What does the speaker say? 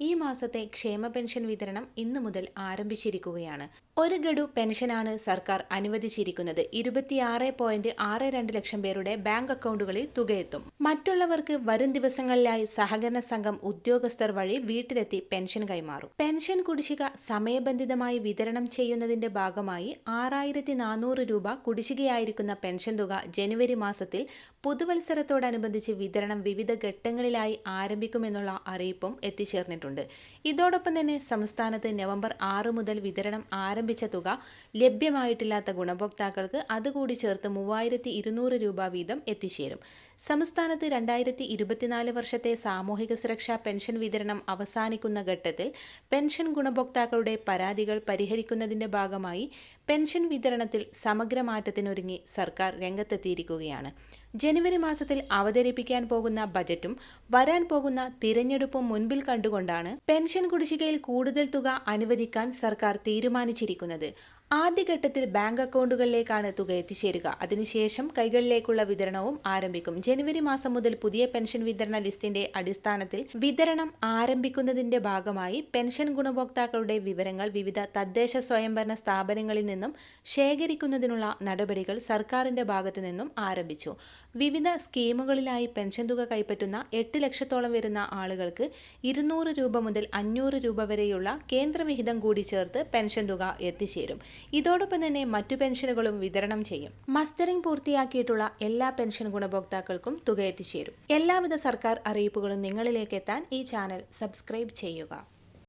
ഈ മാസത്തെ ക്ഷേമ പെൻഷൻ വിതരണം ഇന്നു മുതൽ ആരംഭിച്ചിരിക്കുകയാണ്. ഒരു ഗഡു പെൻഷനാണ് സർക്കാർ അനുവദിച്ചിരിക്കുന്നത്. ഇരുപത്തിയാറ് പോയിന്റ് ആറ് രണ്ട് ലക്ഷം പേരുടെ ബാങ്ക് അക്കൗണ്ടുകളിൽ തുകയെത്തും. മറ്റുള്ളവർക്ക് വരും ദിവസങ്ങളിലായി സഹകരണ സംഘം ഉദ്യോഗസ്ഥർ വഴി വീട്ടിലെത്തി പെൻഷൻ കൈമാറും. പെൻഷൻ കുടിശ്ശിക സമയബന്ധിതമായി വിതരണം ചെയ്യുന്നതിന്റെ ഭാഗമായി ആറായിരത്തി നാനൂറ് രൂപ കുടിശ്ശികയായിരിക്കുന്ന പെൻഷൻ തുക ജനുവരി മാസത്തിൽ പുതുവത്സരത്തോടനുബന്ധിച്ച് വിതരണം വിവിധ ഘട്ടങ്ങളിലായി ആരംഭിക്കുമെന്നുള്ള അറിയിപ്പും എത്തിച്ചേർന്നിട്ടുണ്ട്. ഇതോടൊപ്പം തന്നെ സംസ്ഥാനത്ത് നവംബർ ആറ് മുതൽ വിതരണം ആരംഭിച്ച തുക ലഭ്യമായിട്ടില്ലാത്ത ഗുണഭോക്താക്കൾക്ക് അതുകൂടി ചേർത്ത് മൂവായിരത്തി ഇരുന്നൂറ് രൂപ വീതം എത്തിച്ചേരും. സംസ്ഥാനത്ത് രണ്ടായിരത്തി ഇരുപത്തിനാല് വർഷത്തെ സാമൂഹിക സുരക്ഷാ പെൻഷൻ വിതരണം അവസാനിക്കുന്ന ഘട്ടത്തിൽ പെൻഷൻ ഗുണഭോക്താക്കളുടെ പരാതികൾ പരിഹരിക്കുന്നതിന്റെ ഭാഗമായി പെൻഷൻ വിതരണത്തിൽ സമഗ്ര മാറ്റത്തിനൊരുങ്ങി സർക്കാർ രംഗത്തെത്തിയിരിക്കുകയാണ്. ജനുവരി മാസത്തിൽ അവതരിപ്പിക്കാൻ പോകുന്ന ബജറ്റും വരാൻ പോകുന്ന തിരഞ്ഞെടുപ്പും മുൻപിൽ കണ്ടുകൊണ്ടാണ് പെൻഷൻ കുടിശ്ശികയിൽ കൂടുതൽ തുക അനുവദിക്കാൻ സർക്കാർ തീരുമാനിച്ചിരിക്കുന്നത്. ആദ്യഘട്ടത്തിൽ ബാങ്ക് അക്കൗണ്ടുകളിലേക്കാണ് തുക എത്തിച്ചേരുക. അതിനുശേഷം കൈകളിലേക്കുള്ള വിതരണവും ആരംഭിക്കും. ജനുവരി മാസം മുതൽ പുതിയ പെൻഷൻ വിതരണ ലിസ്റ്റിന്റെ അടിസ്ഥാനത്തിൽ വിതരണം ആരംഭിക്കുന്നതിന്റെ ഭാഗമായി പെൻഷൻ ഗുണഭോക്താക്കളുടെ വിവരങ്ങൾ വിവിധ തദ്ദേശ സ്വയംഭരണ സ്ഥാപനങ്ങളിൽ നിന്നും ശേഖരിക്കുന്നതിനുള്ള നടപടികൾ സർക്കാരിന്റെ ഭാഗത്തു നിന്നും ആരംഭിച്ചു. വിവിധ സ്കീമുകളിലായി പെൻഷൻ തുക കൈപ്പറ്റുന്ന എട്ട് ലക്ഷത്തോളം വരുന്ന ആളുകൾക്ക് ഇരുന്നൂറ് രൂപ മുതൽ അഞ്ഞൂറ് രൂപ വരെയുള്ള കേന്ദ്രവിഹിതം കൂടി ചേർത്ത് പെൻഷൻ തുക എത്തിച്ചേരും. ഇതോടൊപ്പം തന്നെ മറ്റു പെൻഷനുകളും വിതരണം ചെയ്യും. മസ്റ്ററിംഗ് പൂർത്തിയാക്കിയിട്ടുള്ള എല്ലാ പെൻഷൻ ഗുണഭോക്താക്കൾക്കും തുക എത്തിച്ചേരും. എല്ലാവിധ സർക്കാർ അറിയിപ്പുകളും നിങ്ങളിലേക്ക് എത്താൻ ഈ ചാനൽ സബ്സ്ക്രൈബ് ചെയ്യുക.